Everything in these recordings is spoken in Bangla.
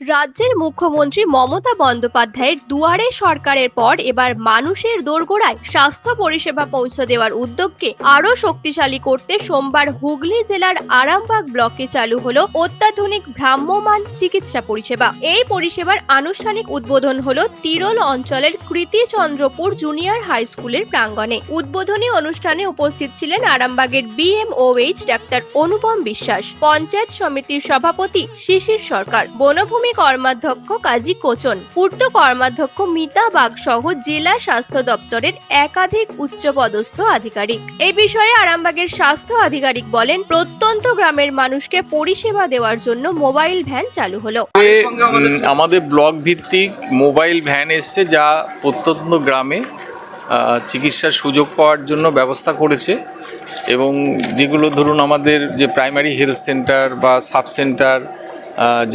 রাজ্যের মুখ্যমন্ত্রী মমতা বন্দ্যোপাধ্যায়ের দুয়ারে সরকারের পর এবার মানুষের দোরগোড়ায় স্বাস্থ্য পরিষেবা পৌঁছে দেওয়ার উদ্যোগকে আরও শক্তিশালী করতে সোমবার হুগলি জেলার আরামবাগ ব্লকে চালু হল অত্যাধুনিক ভ্রাম্যমান চিকিৎসা পরিষেবা। এই পরিষেবার আনুষ্ঠানিক উদ্বোধন হল তিরোল অঞ্চলের কৃতিচন্দ্রপুর জুনিয়র হাই স্কুলের প্রাঙ্গণে। উদ্বোধনী অনুষ্ঠানে উপস্থিত ছিলেন আরামবাগের বিএমওএইচ ডাক্তার অনুপম বিশ্বাস, পঞ্চায়েত সমিতির সভাপতি শিশির সরকার, বনভূমি কর্মাধ্যক্ষ কাজী কোচন। পূর্ত কর্মাধ্যক্ষ মিতা বাগ সহ জেলা স্বাস্থ্য দপ্তরের একাধিক উচ্চপদস্থ আধিকারিক। এই বিষয়ে আরামবাগের স্বাস্থ্য আধিকারিক বলেন প্রত্যন্ত গ্রামের মানুষকে পরিষেবা দেওয়ার জন্য মোবাইল ভ্যান চালু হলো। আমাদের ব্লক ভিত্তিক মোবাইল ভ্যান এসছে যা প্রত্যন্ত গ্রামে চিকিৎসার সুযোগ পাওয়ার জন্য ব্যবস্থা করেছে এবং যেগুলো ধরুন আমাদের যে প্রাইমারি হেলথ সেন্টার বা সাব সেন্টার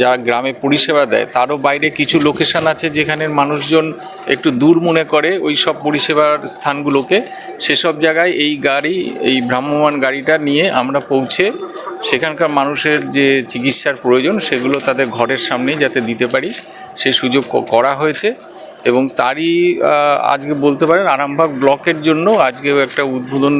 যারা গ্রামে পরিষেবা দেয়, তারও বাইরে কিছু লোকেশান আছে যেখানের মানুষজন একটু দূর মনে করে ওই সব পরিষেবার স্থানগুলোকে। সেসব জায়গায় এই গাড়ি, এই ভ্রাম্যমান গাড়িটা নিয়ে আমরা পৌঁছে সেখানকার মানুষের যে চিকিৎসার প্রয়োজন, সেগুলো তাদের ঘরের সামনেই যাতে দিতে পারি, সে সুযোগ করা হয়েছে। এবং তারই আজকে বলতে পারেন আরামবাগ ব্লকের জন্য আজকেও একটা উদ্বোধন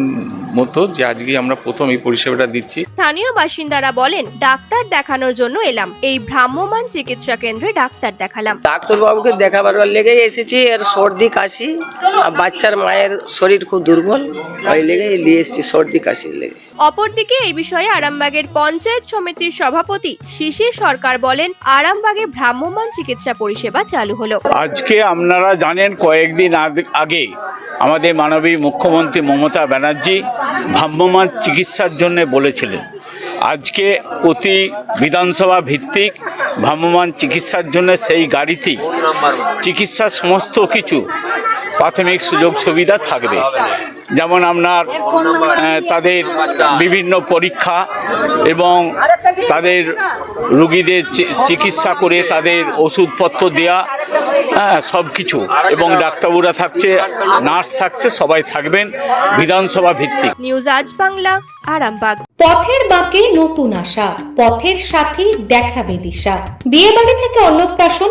মতো যে আজকে আমরা প্রথম এই পরিষেবাটা দিচ্ছি। স্থানীয় বাসিন্দারা বলেন ডাক্তার দেখানোর জন্য এলাম। এই ভ্রাম্যমান চিকিৎসা কেন্দ্রে ডাক্তার দেখালাম। ডাক্তারবাবুকে দেখাবার লেগেই এসেছি এর সর্দি কাশি আর বাচ্চার মায়ের শরীর খুব দুর্বল ওই লেগেই নিয়ে এসেছি সর্দি কাশির লেগে। অপরদিকে এই বিষয়ে আরামবাগের পঞ্চায়েত সমিতির সভাপতি শিশির সরকার বলেন আরামবাগে ভ্রাম্যমান চিকিৎসা পরিষেবা চালু হলো। আজকে আপনারা জানেন কয়েকদিন আগ- আগে আমাদের মানবী মুখ্যমন্ত্রী মমতা ব্যানার্জি ভ্রাম্যমান চিকিৎসার জন্য বলেছিলেন, আজকে প্রতি বিধানসভা ভিত্তিক ভ্রাম্যমান চিকিৎসার জন্য সেই গাড়িতে চিকিৎসার সমস্ত কিছু প্রাথমিক সুযোগ সুবিধা থাকবে। যেমন আপনার তাদের বিভিন্ন পরীক্ষা এবং তাদের রুগীদের চিকিৎসা করে তাদের ওষুধপত্র দেয়া হ্যাঁ সব কিছু এবং ডাক্তারবুরা থাকছে নার্স থাকছে সবাই থাকবেন বিধানসভা ভিত্তিক। নিউজ আজ বাংলা আরামবাগ। পথের বাঁকে নতুন আশা পথের সাথী দেখাবে দিশা। বিয়ে বাড়ি থেকে অন্নপ্রাশন